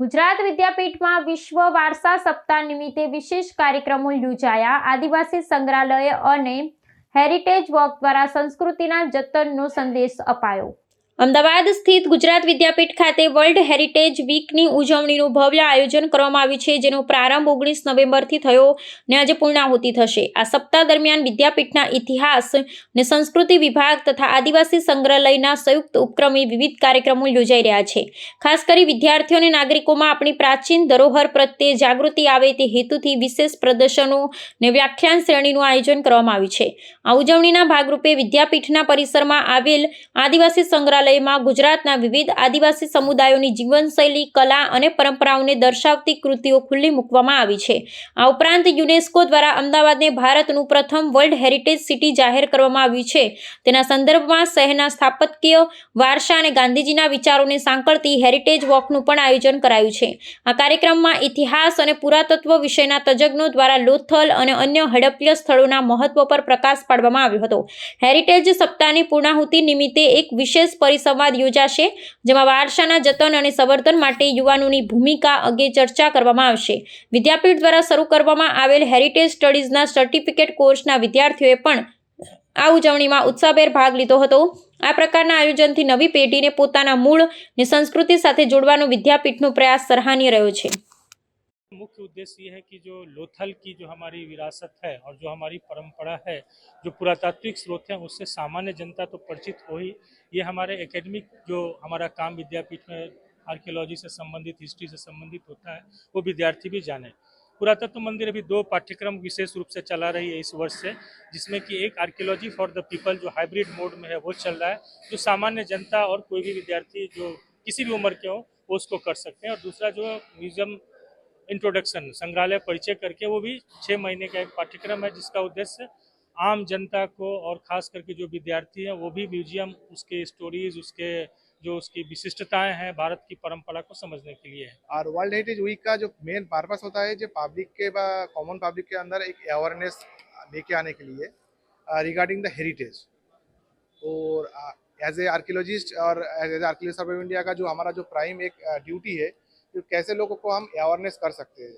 ગુજરાત વિદ્યાપીઠમાં વિશ્વ વારસા સપ્તાહ નિમિત્તે વિશેષ કાર્યક્રમો યોજાયા. આદિવાસી સંગ્રહાલય અને હેરિટેજ વોક દ્વારા સંસ્કૃતિના જતનનો સંદેશ અપાયો. અમદાવાદ સ્થિત ગુજરાત વિદ્યાપીઠ ખાતે વર્લ્ડ હેરિટેજ વીકની ઉજવણીનું ભવ્ય આયોજન કરવામાં આવ્યું છે, જેનો પ્રારંભ ઓગણીસ નવેમ્બરથી થયો ને આજે પૂર્ણાહુતિ થશે. આ સપ્તાહ દરમિયાન વિદ્યાપીઠના ઇતિહાસ અને સંસ્કૃતિ વિભાગ તથા આદિવાસી સંગ્રહાલયના સંયુક્ત ઉપક્રમે વિવિધ કાર્યક્રમો યોજાઈ રહ્યા છે. ખાસ કરી વિદ્યાર્થીઓ અને નાગરિકોમાં આપણી પ્રાચીન ધરોહર પ્રત્યે જાગૃતિ આવે તે હેતુથી વિશેષ પ્રદર્શનો ને વ્યાખ્યાન શ્રેણીનું આયોજન કરવામાં આવ્યું છે. આ ઉજવણીના ભાગરૂપે વિદ્યાપીઠના પરિસરમાં આવેલ આદિવાસી સંગ્રહાલયમાં ગુજરાતના વિવિધ આદિવાસી સમુદાયોની જીવનશૈલી, કલા અને પરંપરાઓને દર્શાવતી કૃતિઓ ખુલ્લી મૂકવામાં આવી છે. આ ઉપરાંત યુનેસ્કો દ્વારા અમદાવાદને ભારતનું પ્રથમ વર્લ્ડ હેરિટેજ સિટી જાહેર કરવામાં આવ્યું છે. તેના સંદર્ભમાં શહેરના સ્થાપત્ય વારસા અને ગાંધીજીના વિચારોને સાંકળતી હેરિટેજ વોકનું પણ આયોજન કરાયું છે. આ કાર્યક્રમમાં ઇતિહાસ અને પુરાતત્વ વિષયના તજજ્ઞો દ્વારા લોથલ અને અન્ય હડપ્ય સ્થળોના મહત્વ પર પ્રકાશ પાડવામાં આવ્યો હતો. હેરિટેજ સપ્તાહની પૂર્ણાહુતિ નિમિત્તે એક વિશેષ પરિસંવાદ યોજાશે, જેમાં વારસાના જતન અને સંવર્ધન માટે યુવાનોની ભૂમિકા અંગે ચર્ચા કરવામાં આવશે. વિદ્યાપીઠ દ્વારા શરૂ કરવામાં આવેલ હેરિટેજ સ્ટડીઝના સર્ટિફિકેટ કોર્સના વિદ્યાર્થીઓએ પણ આ ઉજવણીમાં ઉત્સાહભેર ભાગ લીધો હતો. આ પ્રકારના આયોજનથી નવી પેઢીને પોતાના મૂળ અને સંસ્કૃતિ સાથે જોડવાનો વિદ્યાપીઠનો પ્રયાસ સરાહનીય રહ્યો છે. मुख्य उद्देश्य ये है कि जो लोथल की जो हमारी विरासत है और जो हमारी परंपरा है, जो पुरातात्विक स्रोत हैं, उससे सामान्य जनता तो परिचित हो ही। ये हमारे एकेडमिक जो हमारा काम विद्यापीठ में आर्कियोलॉजी से संबंधित हिस्ट्री से संबंधित होता है, वो विद्यार्थी भी जाने। पुरातत्व मंदिर अभी दो पाठ्यक्रम विशेष रूप से चला रही है इस वर्ष से, जिसमें कि एक आर्कियोलॉजी फॉर द पीपल जो हाइब्रिड मोड में है, वो चल रहा है, जो सामान्य जनता और कोई भी विद्यार्थी जो किसी भी उम्र के हो, वो उसको कर सकते हैं। और दूसरा जो म्यूज़ियम इंट्रोडक्शन संग्रहालय परिचय करके वो भी छः महीने का एक पाठ्यक्रम है, जिसका उद्देश्य आम जनता को और खास करके जो विद्यार्थी हैं, वो भी म्यूज़ियम, उसके स्टोरीज उसके जो उसकी विशिष्टताएँ हैं, भारत की परंपरा को समझने के लिए है। और वर्ल्ड हेरिटेज वीक का जो मेन पर्पस होता है जो पब्लिक के कॉमन पब्लिक के अंदर एक अवेयरनेस लेके आने के लिए रिगार्डिंग द हेरिटेज और एज ए आर्कियोलॉजिस्ट और as a archaeologist of India का जो हमारा जो प्राइम एक ड्यूटी है कि कैसे लोगों को हम अवेयरनेस कर सकते हैं